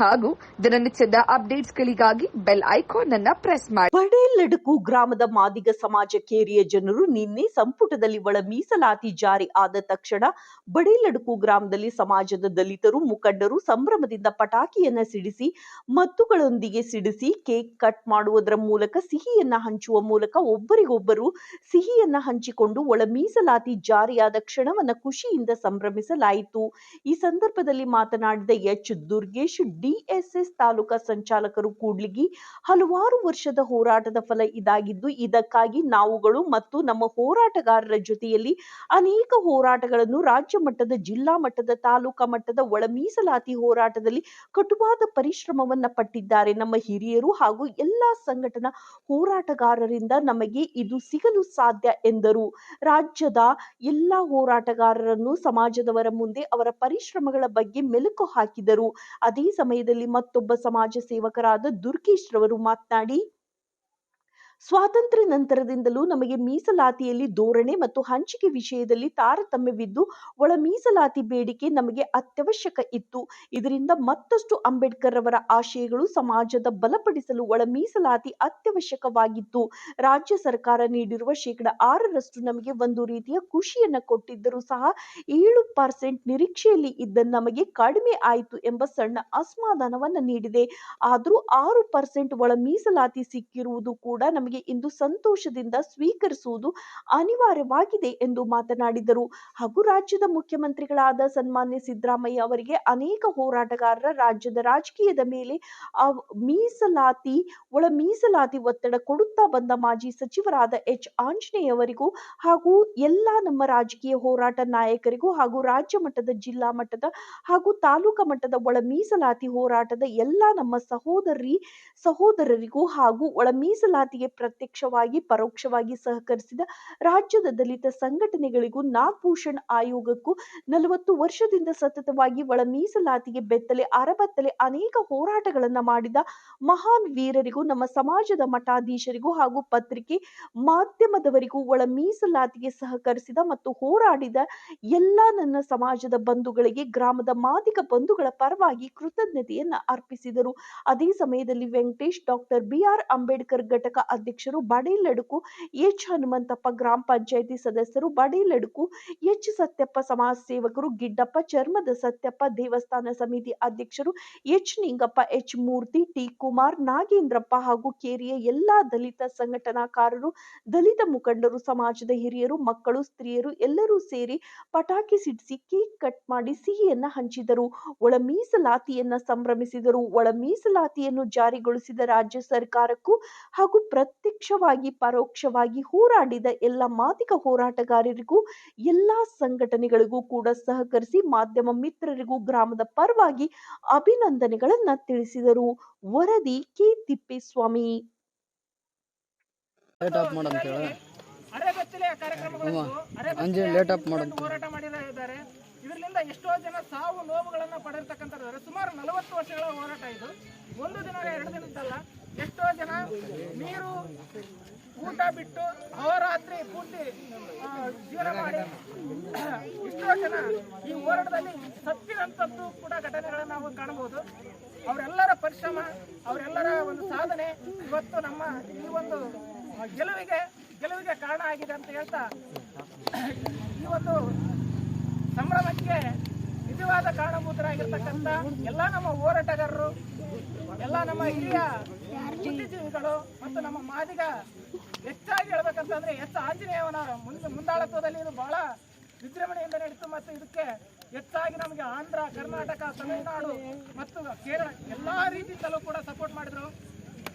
ಹಾಗೂ ದಿನನಿತ್ಯದ ಅಪ್ಡೇಟ್ಸ್ಗಳಿಗಾಗಿ ಬೆಲ್ ಐಕಾನ್ ಅನ್ನ ಪ್ರೆಸ್ ಮಾಡಿ. ಬಡೇಲಡುಕು ಗ್ರಾಮದ ಮಾದಿಗ ಸಮಾಜ ಕೇರಿಯ ಜನರು ನಿನ್ನೆ ಸಂಪುಟದಲ್ಲಿ ಒಳ ಮೀಸಲಾತಿ ಜಾರಿ ಆದ ತಕ್ಷಣ ಬಡೇಲಡುಕು ಗ್ರಾಮದಲ್ಲಿ ಸಮಾಜದ ದಲಿತರು, ಮುಖಂಡರು ಸಂಭ್ರಮದಿಂದ ಪಟಾಕಿಯನ್ನ ಸಿಡಿಸಿ, ಮದ್ದುಗಳೊಂದಿಗೆ ಸಿಡಿಸಿ, ಕೇಕ್ ಕಟ್ ಮಾಡುವುದರ ಮೂಲಕ ಸಿಹಿಯನ್ನ ಹಂಚುವ ಮೂಲಕ ಒಬ್ಬರಿಗೊಬ್ಬರು ಸಿಹಿಯನ್ನ ಹಂಚಿಕೊಂಡು ಒಳ ಮೀಸಲಾತಿ ಜಾರಿಯಾದ ಕ್ಷಣವನ್ನ ಖುಷಿಯಿಂದ ಸಂಭ್ರಮಿಸಲಾಯಿತು. ಈ ಸಂದರ್ಭದಲ್ಲಿ ಮಾತನಾಡಿದ ಎಚ್. ದುರ್ಗೇಶ್ ಡಿಎಸ್ಎಸ್ ತಾಲೂಕಾ ಸಂಚಾಲಕರು ಕೂಡ್ಲಿಗಿ ಹಲವಾರು ವರ್ಷದ ಹೋರಾಟದ ಫಲ ಇದಾಗಿದ್ದು, ಇದಕ್ಕಾಗಿ ನಾವುಗಳು ಮತ್ತು ನಮ್ಮ ಹೋರಾಟಗಾರರ ಜೊತೆಯಲ್ಲಿ ಅನೇಕ ಹೋರಾಟಗಳನ್ನು ರಾಜ್ಯ ಮಟ್ಟದ, ಜಿಲ್ಲಾ ಮಟ್ಟದ, ತಾಲೂಕಾ ಮಟ್ಟದ ಒಳ ಮೀಸಲಾತಿ ಹೋರಾಟದಲ್ಲಿ ಕಟುವಾದ ಪರಿಶ್ರಮವನ್ನ ಪಟ್ಟಿದ್ದಾರೆ. ನಮ್ಮ ಹಿರಿಯರು ಹಾಗೂ ಎಲ್ಲಾ ಸಂಘಟನಾ ಹೋರಾಟಗಾರರಿಂದ ನಮಗೆ ಇದು ಸಿಗಲು ಸಾಧ್ಯ ಎಂದರು. ರಾಜ್ಯದ ಎಲ್ಲಾ ಹೋರಾಟಗಾರರನ್ನು ಸಮಾಜದವರ ಮುಂದೆ ಅವರ ಪರಿಶ್ರಮಗಳ ಬಗ್ಗೆ ಮೆಲುಕು ಹಾಕಿದರು. ಅದೇ ಸಮಯದಲ್ಲಿ ಮತ್ತೊಬ್ಬ ಸಮಾಜ ಸೇವಕರಾದ ದುರ್ಗೇಶ್ ರವರು ಮಾತನಾಡಿ ಸ್ವಾತಂತ್ರ್ಯ ನಂತರದಿಂದಲೂ ನಮಗೆ ಮೀಸಲಾತಿಯಲ್ಲಿ ಧೋರಣೆ ಮತ್ತು ಹಂಚಿಕೆ ವಿಷಯದಲ್ಲಿ ತಾರತಮ್ಯವಿದ್ದು, ಒಳ ಮೀಸಲಾತಿ ಬೇಡಿಕೆ ನಮಗೆ ಅತ್ಯವಶ್ಯಕ ಇತ್ತು. ಇದರಿಂದ ಮತ್ತಷ್ಟು ಅಂಬೇಡ್ಕರ್ ರವರ ಆಶಯಗಳು ಸಮಾಜದ ಬಲಪಡಿಸಲು ಒಳ ಮೀಸಲಾತಿ ಅತ್ಯವಶ್ಯಕವಾಗಿತ್ತು. ರಾಜ್ಯ ಸರ್ಕಾರ ನೀಡಿರುವ ಶೇಕಡ ಆರರಷ್ಟು ನಮಗೆ ಒಂದು ರೀತಿಯ ಖುಷಿಯನ್ನು ಕೊಟ್ಟಿದ್ದರೂ ಸಹ ಏಳು ಪರ್ಸೆಂಟ್ ನಿರೀಕ್ಷೆಯಲ್ಲಿ ಇದ್ದ ನಮಗೆ ಕಡಿಮೆ ಆಯಿತು ಎಂಬ ಸಣ್ಣ ಅಸಮಾಧಾನವನ್ನ ನೀಡಿದೆ. ಆದರೂ ಆರು ಪರ್ಸೆಂಟ್ ಒಳ ಮೀಸಲಾತಿ ಸಿಕ್ಕಿರುವುದು ಕೂಡ ನಮಗೆ ಇಂದು ಸಂತೋಷದಿಂದ ಸ್ವೀಕರಿಸುವುದು ಅನಿವಾರ್ಯವಾಗಿದೆ ಎಂದು ಮಾತನಾಡಿದರು. ಹಾಗೂ ರಾಜ್ಯದ ಮುಖ್ಯಮಂತ್ರಿಗಳಾದ ಸನ್ಮಾನ್ಯ ಸಿದ್ದರಾಮಯ್ಯ ಅವರಿಗೆ ಅನೇಕ ಹೋರಾಟಗಾರರ ರಾಜ್ಯದ ರಾಜಕೀಯದ ಮೇಲೆ ಮೀಸಲಾತಿ, ಒಳ ಮೀಸಲಾತಿ ಒತ್ತಡ ಕೊಡುತ್ತಾ ಬಂದ ಮಾಜಿ ಸಚಿವರಾದ ಎಚ್. ಆಂಜನೇಯ ಅವರಿಗೂ ಹಾಗೂ ಎಲ್ಲಾ ನಮ್ಮ ರಾಜಕೀಯ ಹೋರಾಟ ನಾಯಕರಿಗೂ ಹಾಗೂ ರಾಜ್ಯ ಮಟ್ಟದ ಜಿಲ್ಲಾ ಮಟ್ಟದ ಹಾಗೂ ತಾಲೂಕಾ ಮಟ್ಟದ ಒಳ ಮೀಸಲಾತಿ ಹೋರಾಟದ ಎಲ್ಲಾ ನಮ್ಮ ಸಹೋದರಿ, ಸಹೋದರರಿಗೂ ಹಾಗೂ ಒಳ ಮೀಸಲಾತಿಗೆ ಪ್ರತ್ಯಕ್ಷವಾಗಿ, ಪರೋಕ್ಷವಾಗಿ ಸಹಕರಿಸಿದ ರಾಜ್ಯದ ದಲಿತ ಸಂಘಟನೆಗಳಿಗೂ ನಾಗಭೂಷಣ್ ಆಯೋಗಕ್ಕೂ ನಲವತ್ತು ವರ್ಷದಿಂದ ಸತತವಾಗಿ ಒಳ ಮೀಸಲಾತಿಗೆ ಬೆತ್ತಲೆ ಅರಬತ್ತಲೆ ಅನೇಕ ಹೋರಾಟಗಳನ್ನ ಮಾಡಿದ ಮಹಾನ್ ವೀರರಿಗೂ, ನಮ್ಮ ಸಮಾಜದ ಮಠಾಧೀಶರಿಗೂ ಹಾಗೂ ಪತ್ರಿಕೆ ಮಾಧ್ಯಮದವರಿಗೂ ಒಳ ಮೀಸಲಾತಿಗೆ ಸಹಕರಿಸಿದ ಮತ್ತು ಹೋರಾಡಿದ ಎಲ್ಲ ನನ್ನ ಸಮಾಜದ ಬಂಧುಗಳಿಗೆ, ಗ್ರಾಮದ ಮಾದಿಗ ಬಂಧುಗಳ ಪರವಾಗಿ ಕೃತಜ್ಞತೆಯನ್ನ ಅರ್ಪಿಸಿದರು. ಅದೇ ಸಮಯದಲ್ಲಿ ವೆಂಕಟೇಶ್, ಡಾಕ್ಟರ್ ಬಿಆರ್ ಅಂಬೇಡ್ಕರ್ ಘಟಕ ಅಧ್ಯಕ್ಷರು ಬಡೇಲಡುಕು ಎಚ್ ಹನುಮಂತಪ್ಪ ಗ್ರಾಮ ಪಂಚಾಯಿತಿ ಸದಸ್ಯರು ಬಡೇಲಡುಕು ಎಚ್ ಸತ್ಯಪ್ಪ ಸಮಾಜ ಸೇವಕರು, ಗಿಡ್ಡಪ್ಪ, ಚರ್ಮದ ಸತ್ಯಪ್ಪ ದೇವಸ್ಥಾನ ಸಮಿತಿ ಅಧ್ಯಕ್ಷರು, H Ningappa, H Murthy, T Kumar, Nagendrappa ಹಾಗೂ ಕೇರಿಯ ಎಲ್ಲಾ ದಲಿತ ಸಂಘಟನಾಕಾರರು, ದಲಿತ ಮುಖಂಡರು, ಸಮಾಜದ ಹಿರಿಯರು, ಮಕ್ಕಳು, ಸ್ತ್ರೀಯರು ಎಲ್ಲರೂ ಸೇರಿ ಪಟಾಕಿ ಸಿಡಿಸಿ, ಕೇಕ್ ಕಟ್ ಮಾಡಿ ಸಿಹಿಯನ್ನ ಹಂಚಿದರು. ಒಳ ಮೀಸಲಾತಿಯನ್ನ ಸಂಭ್ರಮಿಸಿದರು. ಒಳ ಮೀಸಲಾತಿಯನ್ನು ಜಾರಿಗೊಳಿಸಿದ ರಾಜ್ಯ ಸರ್ಕಾರಕ್ಕೂ ಹಾಗೂ ಪ್ರತ್ಯಕ್ಷವಾಗಿ ಪರೋಕ್ಷವಾಗಿ ಹೋರಾಡಿದ ಎಲ್ಲ ಮಾದಿಗ ಹೋರಾಟಗಾರರಿಗೂ ಎಲ್ಲ ಸಂಘಟನೆಗಳಿಗೂ ಕೂಡ ಸಹಕರಿಸಿ ಮಾಧ್ಯಮ ಮಿತ್ರರಿಗೂ ಗ್ರಾಮದ ಪರವಾಗಿ ಅಭಿನಂದನೆಗಳನ್ನ ತಿಳಿಸಿದರು. ವರದಿ ಕೆ. ತಿಪ್ಪೇಸ್ವಾಮಿ. ಲೇಟ್ ಹೋರಾಟ ಮಾಡಿದ್ದಾರೆ ಇದರಿಂದ ಎಷ್ಟೋ ಜನ ಸಾವು ನೋವುಗಳನ್ನ ಪಡೆದಿರ್ತಕ್ಕಂಥದ್ದು ಸುಮಾರು ನಲವತ್ತು ವರ್ಷಗಳ ಹೋರಾಟ ಇದು. ಒಂದು ದಿನ ಎರಡು ದಿನದ್ದಲ್ಲ. ಎಷ್ಟೋ ಜನ ನೀರು ಊಟ ಬಿಟ್ಟು ಅವರಾತ್ರಿ ಪೂರ್ತಿ ಜೀವನ ಮಾಡಿ, ಎಷ್ಟೋ ಜನ ಈ ಹೋರಾಟದಲ್ಲಿ ಸತ್ತಿನಂಥದ್ದು ಕೂಡ ಘಟನೆಗಳನ್ನು ನಾವು ಕಾಣಬಹುದು. ಅವರೆಲ್ಲರ ಪರಿಶ್ರಮ, ಅವರೆಲ್ಲರ ಒಂದು ಸಾಧನೆ ಇವತ್ತು ನಮ್ಮ ಈ ಒಂದು ಗೆಲುವಿಗೆ ಗೆಲುವಿಗೆ ಕಾರಣ ಆಗಿದೆ ಅಂತ ಹೇಳ್ತಾ, ಈ ಒಂದು ಸಂಭ್ರಮಕ್ಕೆ ನಿಜವಾದ ಕಾರಣಭೂತರಾಗಿರ್ತಕ್ಕಂಥ ಎಲ್ಲ ನಮ್ಮ ಹೋರಾಟಗಾರರು, ಎಲ್ಲ ನಮ್ಮ ಹಿರಿಯ ಬುದ್ಧಿಜೀವಿಗಳು ಮತ್ತು ನಮ್ಮ ಮಾದಿಗ ಹೆಚ್ಚಾಗಿ ಹೇಳ್ಬೇಕಂತಂದ್ರೆ ಎಸ್ ಆಂಜನೇಯವನ ಮುಂದೆ ಮುಂದಾಳತ್ವದಲ್ಲಿ ಇದು ಬಹಳ ವಿಜೃಂಭಣೆಯಿಂದ ನಡೀತು ಮತ್ತು ಇದಕ್ಕೆ ಹೆಚ್ಚಾಗಿ ನಮಗೆ ಆಂಧ್ರ, ಕರ್ನಾಟಕ, ತಮಿಳುನಾಡು ಮತ್ತು ಕೇರಳ ಎಲ್ಲಾ ರೀತಿಯಿಂದಲೂ ಕೂಡ ಸಪೋರ್ಟ್ ಮಾಡಿದ್ರು.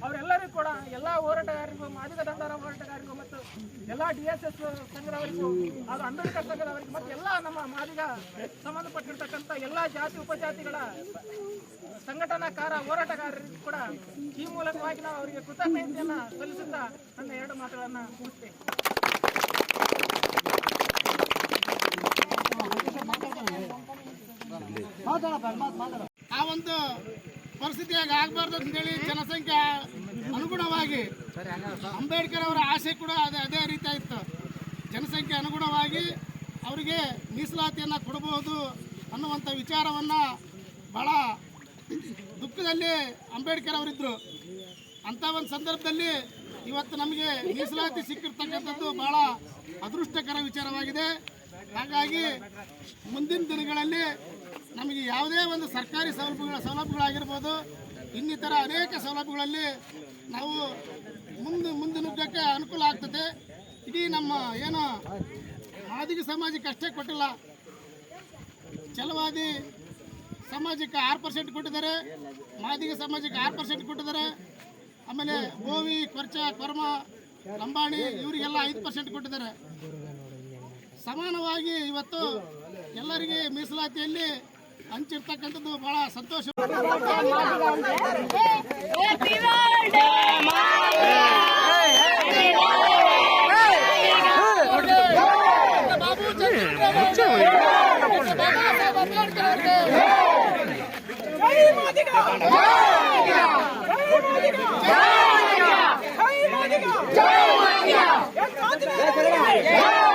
ಅವರೆಲ್ಲರಿಗೂ ಕೂಡ ಎಲ್ಲ ಹೋರಾಟಗಾರರಿಗೂ, ಮಾದಿಗ ದಂಡರ ಹೋರಾಟಗಾರರಿಗೂ ಮತ್ತು ಎಲ್ಲ ಡಿ ಎಸ್ ಎಸ್ ಸಂಘದವರಿಗೂ ಹಾಗೂ ಅಂಬೇಡ್ಕರ್ ಸಂಘದವರಿಗೂ ಮತ್ತು ಎಲ್ಲ ನಮ್ಮ ಮಾದಿಗ ಸಂಬಂಧಪಟ್ಟಿರ್ತಕ್ಕಂಥ ಎಲ್ಲ ಜಾತಿ, ಉಪಜಾತಿಗಳ ಸಂಘಟನಾಕಾರ ಹೋರಾಟಗಾರರಿಗೂ ಕೂಡ ಈ ಮೂಲಕವಾಗಿ ನಾವು ಅವರಿಗೆ ಕೃತಜ್ಞತೆಯನ್ನ ಸಲ್ಲಿಸುತ್ತಾ ನನ್ನ ಎರಡು ಮಾತುಗಳನ್ನ ಮುಗಿಸ್ತೇನೆ. ಆ ಒಂದು ಪರಿಸ್ಥಿತಿಯಾಗ ಆಗಬಾರ್ದು ಅಂತೇಳಿ ಜನಸಂಖ್ಯೆ ಅನುಗುಣವಾಗಿ ಅಂಬೇಡ್ಕರ್ ಅವರ ಆಸೆ ಕೂಡ ಅದೇ ಅದೇ ರೀತಿ ಇತ್ತು ಜನಸಂಖ್ಯೆ ಅನುಗುಣವಾಗಿ ಅವರಿಗೆ ಮೀಸಲಾತಿಯನ್ನು ಕೊಡಬಹುದು ಅನ್ನುವಂಥ ವಿಚಾರವನ್ನು ಭಾಳ ದುಃಖದಲ್ಲಿ ಅಂಬೇಡ್ಕರ್ ಅವರಿದ್ದರು ಅಂಥ ಒಂದು ಸಂದರ್ಭದಲ್ಲಿ ಇವತ್ತು ನಮಗೆ ಮೀಸಲಾತಿ ಸಿಕ್ಕಿರ್ತಕ್ಕಂಥದ್ದು ಭಾಳ ಅದೃಷ್ಟಕರ ವಿಚಾರವಾಗಿದೆ. ಹಾಗಾಗಿ ಮುಂದಿನ ದಿನಗಳಲ್ಲಿ ನಮಗೆ ಯಾವುದೇ ಒಂದು ಸರ್ಕಾರಿ ಸೌಲಭ್ಯಗಳ ಸೌಲಭ್ಯಗಳಾಗಿರ್ಬೋದು, ಇನ್ನಿತರ ಅನೇಕ ಸೌಲಭ್ಯಗಳಲ್ಲಿ ನಾವು ಮುಂದೆ ಮುಂದೆ ನುಗ್ಗಕ್ಕೆ ಅನುಕೂಲ ಆಗ್ತದೆ. ಇಡೀ ನಮ್ಮ ಏನು ಮಾದಿಗ ಸಮಾಜಕ್ಕೆ ಅಷ್ಟೇ ಕೊಟ್ಟಿಲ್ಲ. ಛಲವಾದಿ ಸಮಾಜಕ್ಕೆ ಆರು ಪರ್ಸೆಂಟ್ ಕೊಟ್ಟಿದ್ದಾರೆ ಮಾದಿಗ ಸಮಾಜಕ್ಕೆ ಆರು ಪರ್ಸೆಂಟ್ ಕೊಟ್ಟಿದ್ದಾರೆ ಆಮೇಲೆ ಗೋವಿ ಕೊರ್ಚ ಕೊರ್ಮ ಲಂಬಾಣಿ ಇವರಿಗೆಲ್ಲ ಐದು ಪರ್ಸೆಂಟ್ ಕೊಟ್ಟಿದ್ದಾರೆ ಸಮಾನವಾಗಿ ಇವತ್ತು ಎಲ್ಲರಿಗೆ ಮೀಸಲಾತಿಯಲ್ಲಿ ಹಂಚಿರ್ತಕ್ಕಂಥದ್ದು ಬಹಳ ಸಂತೋಷ ಬಾಬು జై మోదీ జై మోదీ